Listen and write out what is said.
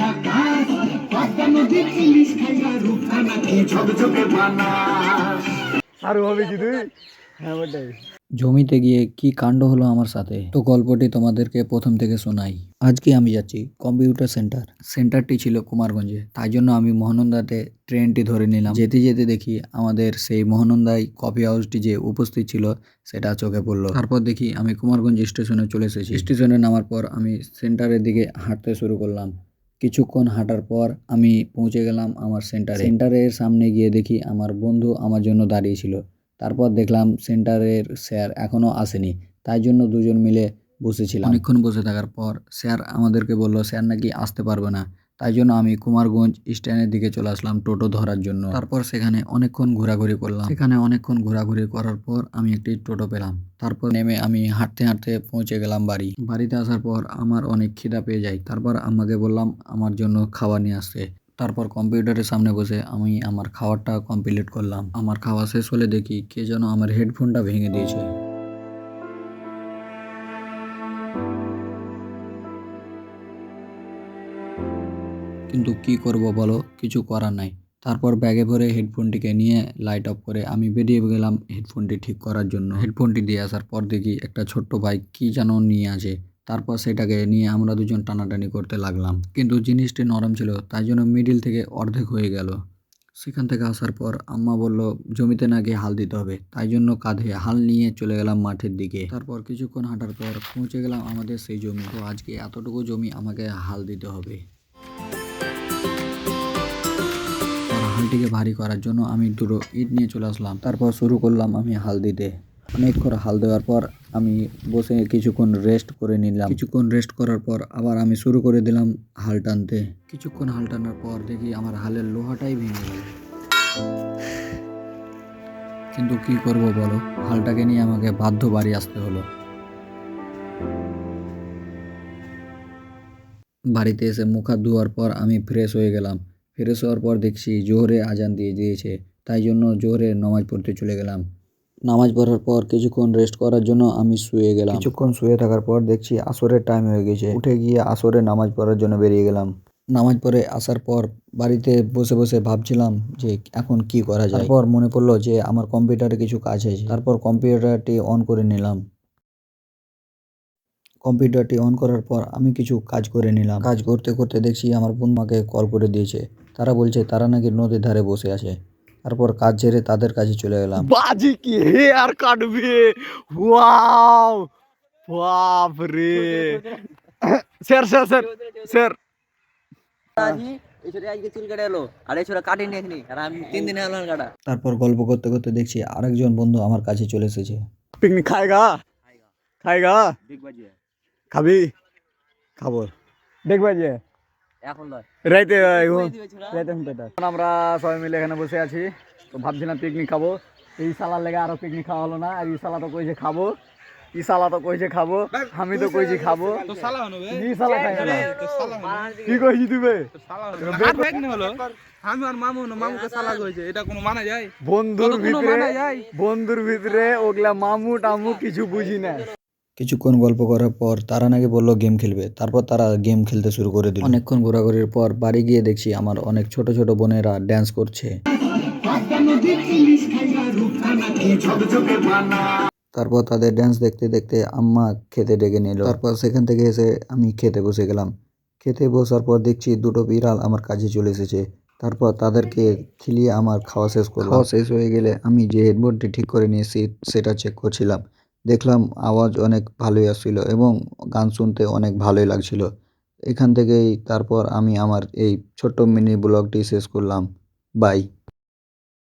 ঝাকাস পদ্মা নদীর ইলিশ খাইয়া রূপখানা ঝকঝকে বানাস? আরও হবে কি তুই? হ্যাঁ ওটাই জমিতে গিয়ে কি কাণ্ড হলো আমার সাথে? তো গল্পটি তোমাদেরকে প্রথম থেকে শোনাই। আজকে আমি যাচ্ছি কম্পিউটার সেন্টার। সেন্টারটি ছিল কুমারগঞ্জে। তাই জন্য আমি মহানন্দাতে ট্রেনটি ধরে নিলাম। যেতে যেতে দেখি আমাদের সেই মহানন্দায় কফি হাউসটি যে উপস্থিত ছিল সেটা চোখে পড়ল। তারপর দেখি আমি কুমারগঞ্জ স্টেশনে চলে এসেছি। স্টেশনে নামার পর আমি সেন্টারের দিকে হাঁটতে শুরু করলাম। কিছুক্ষণ হাঁটার পর আমি পৌঁছে গেলাম আমার সেন্টারে সেন্টারের সামনে গিয়ে দেখি আমার বন্ধু আমার জন্য দাঁড়িয়েছিল তারপর দেখলাম সেন্টারের স্যার এখনও আসেনি। তাই জন্য দুজন মিলে বসেছিলাম। অনেকক্ষণ বসে থাকার পর স্যার আমাদেরকে বলল স্যার নাকি আসতে পারবে না। তাই জন্য আমি কুমারগঞ্জ স্ট্যান্ডের দিকে চলে আসলাম টোটো ধরার জন্য। তারপর সেখানে অনেকক্ষণ ঘোরাঘুরি করলাম। সেখানে অনেকক্ষণ ঘোরাঘুরি করার পর আমি একটি টোটো পেলাম। তারপর নেমে আমি হাঁটতে হাঁটতে পৌঁছে গেলাম বাড়ি। বাড়িতে আসার পর আমার অনেক খিদা পেয়ে যায়। তারপর আমাকে বললাম, আমার জন্য খাবার নিয়ে আসতে। তারপর কম্পিউটারের সামনে বসে আমি আমার খাবারটা কমপ্লিট করলাম। আমার খাওয়া শেষ হলে দেখি কে যেন আমার হেডফোনটা ভেঙে দিয়েছে। কিন্তু কি করব বলো? কিছু করার নাই। তারপর ব্যাগে ভরে হেডফোনটিকে নিয়ে লাইট অফ করে আমি বেরিয়ে গেলাম হেডফোনটি ঠিক করার জন্য। হেডফোনটি দিয়ে আসার পর দেখি একটা ছোট্ট ভাই কি যেন নিয়ে আছে তারপর সেটাকে নিয়ে আমরা দুজন টানাটানি করতে লাগলাম। কিন্তু জিনিসটি নরম ছিল, তাই জন্য মিডিল থেকে অর্ধেক হয়ে গেল। সেখান থেকে আসার পর আম্মা বলল, জমিতে নাকি হাল দিতে হবে। তাই জন্য কাঁধে হাল নিয়ে চলে গেলাম মাঠের দিকে। তারপর কিছুক্ষণ হাঁটার পর পৌঁছে গেলাম আমাদের সেই জমি। তো আজকে এতটুকু জমি আমাকে হাল দিতে হবে। আর ভারী করার জন্য আমি দুটো ইট নিয়ে চলে আসলাম। তারপর শুরু করলাম আমি হাল দিতে। অনেক করে হাল দেওয়ার পর আমি বসে কিছুক্ষণ রেস্ট করে নিলাম। কিছুক্ষণ রেস্ট করার পর আবার আমি শুরু করে দিলাম হাল টানতে। কিছুক্ষণ হাল টানার পর দেখি আমার হালের লোহাটাই ভেঙে গেল। কিন্তু কি করব বলো? হালটাকে নিয়ে আমাকে বাধ্য বাড়ি আসতে হলো। বাড়িতে এসে মুখা ধোয়ার পর আমি ফ্রেশ হয়ে গেলাম। ফ্রেশ হওয়ার পর দেখছি জোহরে আজান দিয়ে দিয়েছে। তাই জন্য জোহরে নামাজ পড়তে চলে গেলাম। নামাজ পড়ার পর কিছুক্ষণ রেস্ট করার জন্য আমি শুয়ে গেলাম। কিছুক্ষণ শুয়ে থাকার পর দেখছি আসরের টাইম হয়ে গেছে। উঠে গিয়ে আসরে নামাজ পড়ার জন্য বেরিয়ে গেলাম। নামাজ পড়ে আসার পর বাড়িতে বসে বসে ভাবছিলাম যে এখন কি করা যায়। তারপর মনে পড়ল যে আমার কম্পিউটারে কিছু কাজ আছে। তারপর কম্পিউটারটি অন করে নিলাম। কম্পিউটারটি অন করার পর আমি কিছু কাজ করে নিলাম। কাজ করতে করতে দেখছি আমার বোন মাকে কল করে দিয়েছে। তারা বলছে তারা নাকি নদীর ধারে বসে আছে। তারপর কাজ ছেড়ে তাদের কাছে চলে গেলাম বাজি কি? হে আর কাটবে? ওয়াও! বাপ রে স্যার স্যার স্যার। স্যার তারপর গল্প করতে করতে দেখছি আরেকজন বন্ধু আমার কাছে চলে এসেছে। পিকনিক খায়গা খায়গা খাবি? খাব। দেখবা যে। এখন রাইতে আমরা সবাই মিলে এখানে বসে আছি। তো ভাবছিলাম পিকনিক খাব। এই সালার লেগে আরও পিকনিক খাওয়া হলো না। আর এই সালা তো কইছে খাব। ই সালা তো কইছে খাব। আমি তো কইছি খাব। ই সালা খাই না কি কইছি তুই বে? আমি আর মামু না মামুকে সালা কইছে। এটা কোনো মানা যায়? বন্ধুর ভিতরে বন্ধুর ভিতরে ওগুলা মামু টামু কিছু বুঝি না। কিছুক্ষণ গল্প করার পর তারা নাকি বলল গেম খেলবে। তারপর তারা গেম খেলতে শুরু করে দিল। অনেকক্ষণ ঘোরাঘুরির পর বাড়ি গিয়ে দেখছি আমার অনেক ছোট ছোট বোনেরা ড্যান্স করছে। তারপর তাদের ড্যান্স দেখতে দেখতে আম্মা খেতে ডেকে নিল। তারপর সেখান থেকে এসে আমি খেতে বসে গেলাম। খেতে বসার পর দেখছি দুটো বিড়াল আমার কাছে চলে এসেছে। তারপর তাদেরকে খিলিয়ে আমার খাওয়া শেষ করলাম। খাওয়া শেষ হয়ে গেলে আমি যে হেডফোনটি ঠিক করে নিয়েছি সেটা চেক করছিলাম। দেখলাম আওয়াজ অনেক ভালোই আসছিল এবং গান শুনতে অনেক ভালোই লাগছিল। এখান থেকেই তারপর আমি আমার এই ছোট্ট মিনি ব্লগটি শেষ করলাম। বাই।